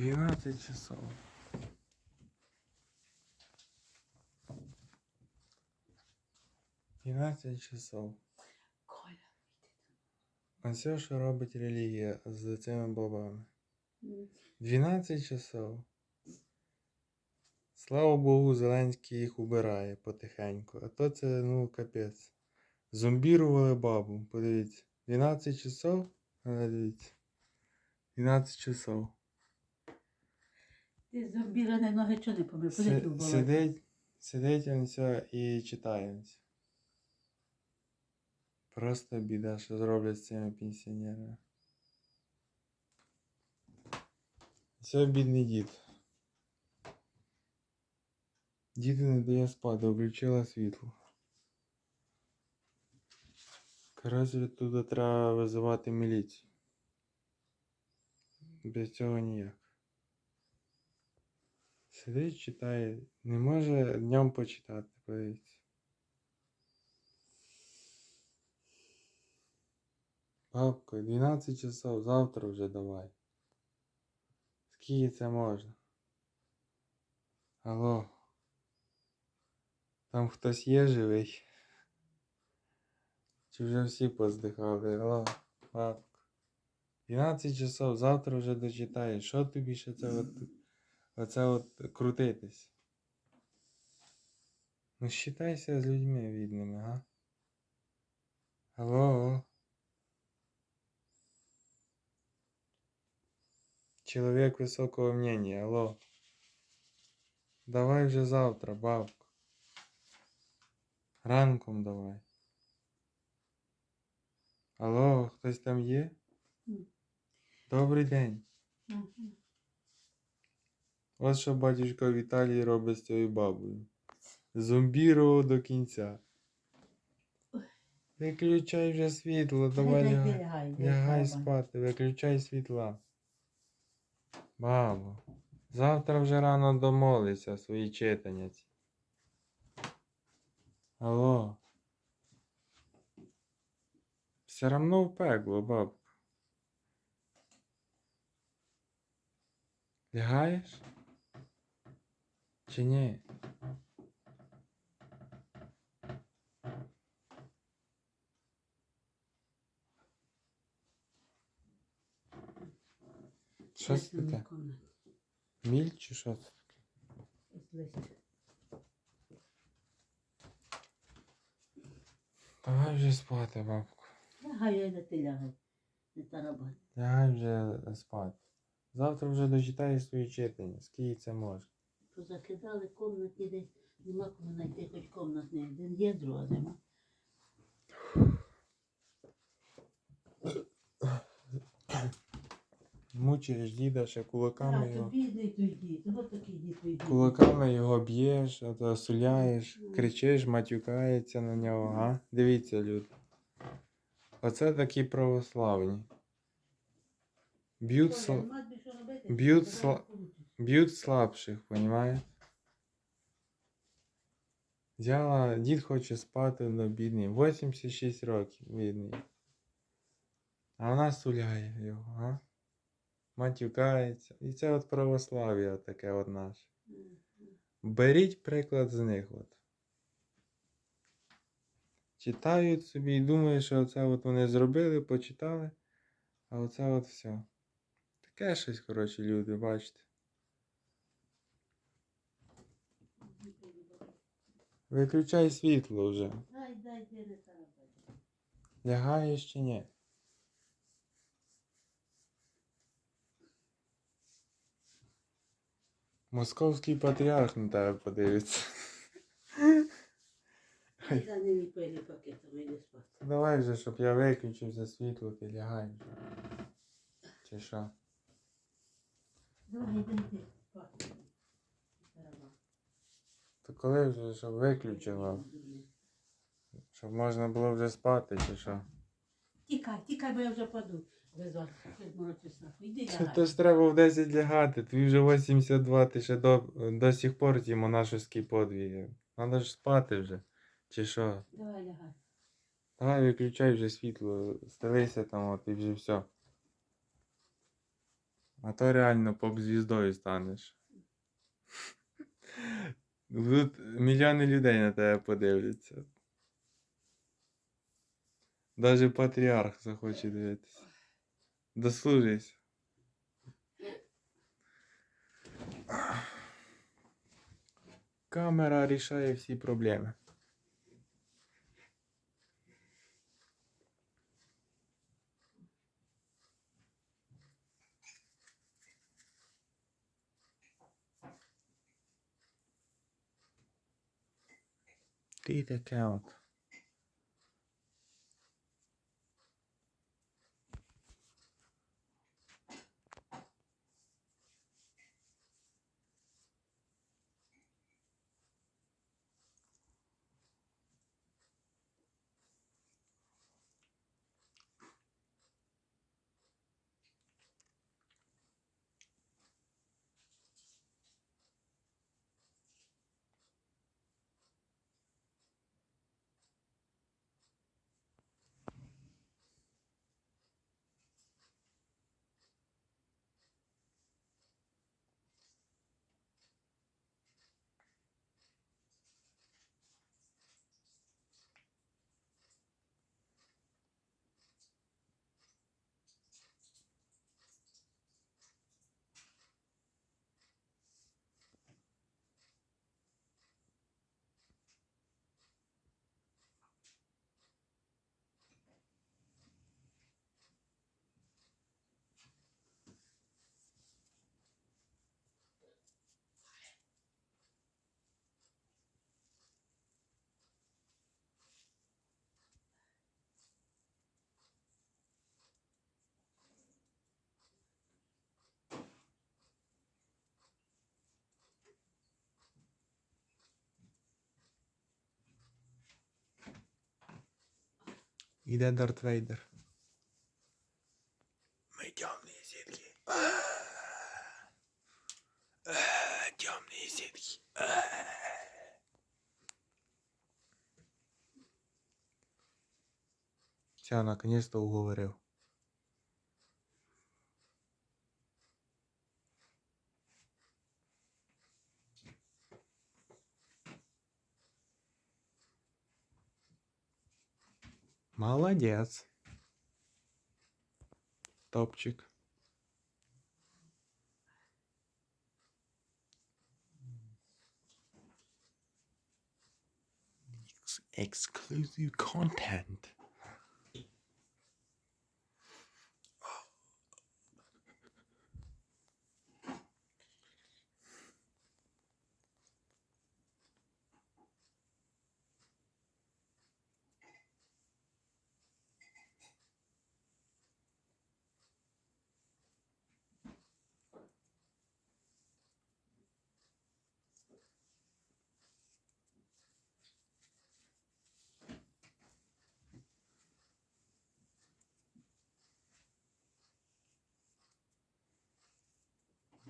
12 часов. Дванадцять часов. Коля. А все, що робить релігія з цими бабами. М. 12 часов. Слава Богу, Зеленський їх убирає потихеньку. А то це, ну, капець. Зомбірували бабу. Подивіться. 12 часов. Але дивіться. 12 часов. Ти зомбірані ноги чого не помив? Си- Сидить, сидить він все і читає. Просто біда, що зроблять з цими пенсіонерами. Це бідний дід. Діду не дає спати, включила світло. Коротше, туди треба визивати міліцію. Без цього ніяк. Сидить, читає, не може днем почитати, подивіться. Бабко, 12 часов, завтра вже давай. Скільки це можна? Алло. Там хтось є живий? Чи вже всі поздихали? Алло, бабко. 12 часов, завтра вже дочитаєш. Що тобі ще це от, оце от крутитись? Ну, считайся з людьми відними, га? Алло. Человек высокого мнения, алло. Давай вже завтра, бабку. Ранком давай. Алло, хтось там є? Добрий день. Ось що батюшка Віталій робить з цією бабою. Зомбірував до кінця. Виключай вже світло, давай Гай, лягай. гай, гай, Лягай спати, виключай світла. Бабо, завтра вже рано домолися свої читання. Алло. Все равно в пекло, бабка. Лягаєш? Чи ні? Що це таке? Міль чи що це? Лист. Давай вже спати, бабку. Лягай, я йде ти лягай. Не тарабань. Лягай вже спати. Завтра вже дочитаєш свої читання, скільки це може. Позакидали комнати десь. Нема кому знайти хоч комнатний. Один є, друга нема. Мучаєш діда ще кулаками його. тобі той дід. Ось такий дід твій дід. Кулаками його б'єш, а то суляєш, кричиш, матюкається на нього, га? Дивіться, люди. Оце такі православні. Б'ють, сл... б'ють сла-. Б'ють слабших, понімаєш? Взяла, дід хоче спати на бідний. 86 років, бідний. А вона суляє його, га? Матюкається. І це от православ'я таке от наше. Беріть приклад з них. От. Читають собі і думають, що оце от вони зробили, почитали, а оце от все. Таке щось, коротше, люди, бачите. Виключай світло вже. Дай, дай, тарабань. Лягаєш чи ні? Московський патріарх на тебе подивиться. Дай. Давай вже, щоб я виключив за світло, ти лягай. Чи що? Давай, спати. Тарабань. То коли вже, щоб виключила, щоб можна було вже спати, чи що? Тікай, тікай, бо я вже паду. Без вас. Іди лягай. то ж треба в 10 лягати, тобі вже 82, ти ще до, до сих пор ті монашеські подвіги. Надо ж спати вже. Чи що? Давай лягай. Давай виключай вже світло, стелися там от і вже все. А то реально поп-звіздою станеш. Тут мільйони людей на тебе подивляться. Даже патріарх захоче дивитися. Дослужись. Камера рішає всі проблеми. Data account. Іде Дарт Вейдер. Ми темні сітки. Темні сітки. Все, наконец-то уговорив. Молодец. Топчик. Exclusive content.